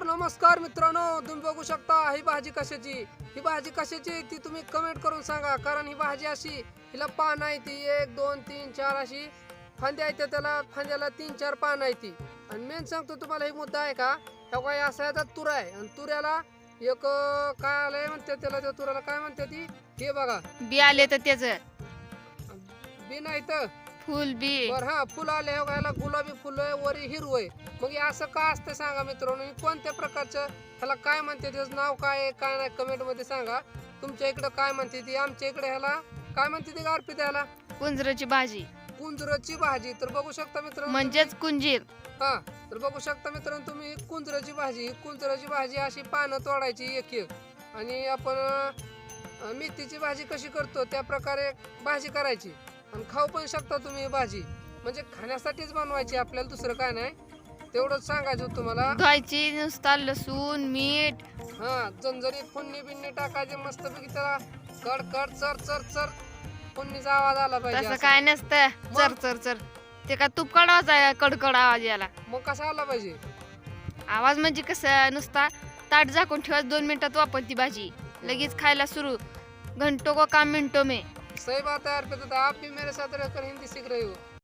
तर नमस्कार मित्रांनो. तुम्ही बघू शकता ही भाजी कशाची? ही भाजी कशाची आहे ती तुम्ही कमेंट करून सांगा. कारण ही भाजी अशी हिला पान आहे ती. एक दोन तीन चार अशी फांद्या आहेत त्याला फांद्याला तीन चार पान आहे ती. आणि मेन सांगतो तुम्हाला ही मुद्दा आहे का? ह्या काय असा याचा तुरा आहे. आणि तुऱ्याला एक काय आलंय म्हणते त्याला? त्या तुऱ्याला काय म्हणते ती? हे बघा. बी आले तर त्याच. बी नाही तर? फुल बी. बर हा फुलं आले. हो याला गुलाबी वरी हिरवं आहे. मग हे असं का असतं सांगा मित्रांनो? हे कोणत्या प्रकारचं? ह्याला काय म्हणते त्याचं नाव काय आहे काय नाही कमेंटमध्ये सांगा. तुमच्या इकडं काय म्हणते ती? आमच्या इकडे ह्याला काय म्हणते ती गारपी ह्याला? कुंजराची भाजी. कुंजराची भाजी. तर बघू शकता मित्रांनो म्हणजेच कुंजीर. हा तर बघू शकता मित्रांनो तुम्ही. कुंजराची भाजी. कुंजराची भाजी अशी पानं तोडायची एक एक. आणि आपण अं, मेथीची भाजी कशी करतो त्या प्रकारे भाजी करायची. आणि खाऊ पण शकता तुम्ही ही भाजी. म्हणजे खाण्यासाठीच बनवायची आपल्याला दुसरं काय नाही. तेवढंच सांगायचं तुम्हाला. धुवायची नुसता लसूण मीठ. हा जंजरीत फोडणी बिन्नी टाकायचे मस्त पैकी त्याला कड कड चर चर चर. फोडणीचा आवाज आला पाहिजे तसं. काय नसतं. चर चर चर. ते का तूप काढवायचा कडकड आवाज याला मग कसा आला पाहिजे? आवाज म्हणजे कसं नुसता ताट झाकून ठेवा दोन मिनिटात वापर ती भाजी. लगेच खायला सुरू. घंटो को काम मिनटो में. सही बात है अर्पित आप भी मेरे साथ रहकर हिंदी सीख रही हो.